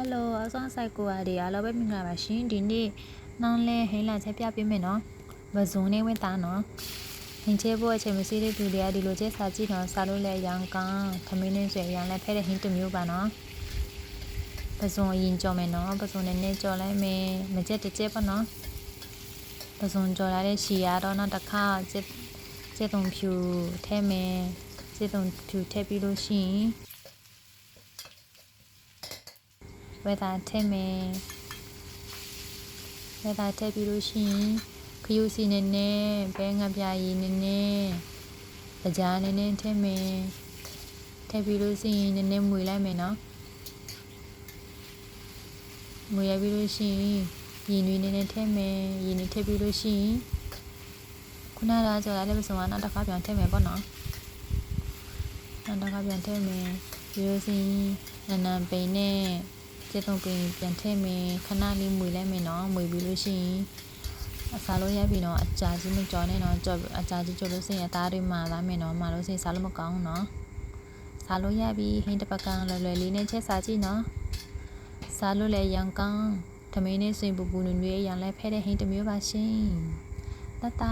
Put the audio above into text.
ယ်လိုအဆောင်ဆိုင်ကိုအားဒီအားလုံးပဲမင်္ဂလာပါရှင်ဒီနေ့နောင်လဲဟင်းလာချက်ပြပေးမယ်နော်ဗဇုံနေဝင်သားနော်ဟင်းချဲဖို့အချိန်မရှိတဲ့သူတွေကဒီလိုချက်စားကြည့်တော့စားလို့လဲရန်ကောင်းသမင်းနဲ့ဆွေရန်လဲဖဲတဲ့ဟင်းတစ်မျိုးပါနော်ဗဇုံအရင်ကြော်မယ်နော်ဗဇုံနဲ့နဲ့ကြော်လိုက်မယ်မကြက်တစ်ကြက်ပါနော်ဗဇုံကြော်လာတဲ့ရှီရတော့နောက်တစ်ခါကျက်ကျက်တုံဖြူထဲမယ်ကျက်တုံဖြူထည့်ပြီးလို့ရှိရင် ဝဲတာထည့်မယ်ဝဲတာထည့်ပြီးလို့ရှိရင်ခရူစီနည်းနည်းဘဲငပြာရည်နည်းနည်းအကြားနည်းနည်းထည့်မယ်ထည့်ပြီးလို့ရှိရင်နည်းနည်းမွေလိုက်မယ်နော်မွေရပြီးလို့ရှိရင်ရည်နွေးနည်းနည်းထည့်မယ်ရည်နွေးထည့်ပြီးလို့ရှိရင်ခုနကကြော်ရတဲ့ပစုံကနောက်တစ်ခါပြန်ထည့်မယ်ပေါ့နော်နောက်တစ်ခါပြန်ထည့်မယ်ပြီးလို့ရှိရင်နန်းနန်းပိန်နဲ့ ကျေတုံပင်ပြန်ထည့်မယ်ခဏလေးမွေလိုက်မယ်နော်မွေပြီးလို့ရှိရင်အစားလို့ရပြီနော်အကြာကြီးမကြော်နဲ့နော်ကြော်အကြာကြီးကြော်လို့ရှိရင်အသားတွေမာလာမယ်နော်မာလို့ရှိရင်စားလို့မကောင်းဘူးနော်စားလို့ရပြီဟင်းတစ်ပတ်ကန်လွယ်လွယ်လေးနဲ့ချက်စားကြည့်နော်စားလို့လည်းရန်ကောင်းသမင်းနဲ့ဆွေပူပူနွေနွေရန်လဲဖဲတဲ့ဟင်းတစ်မျိုးပါရှင်တတ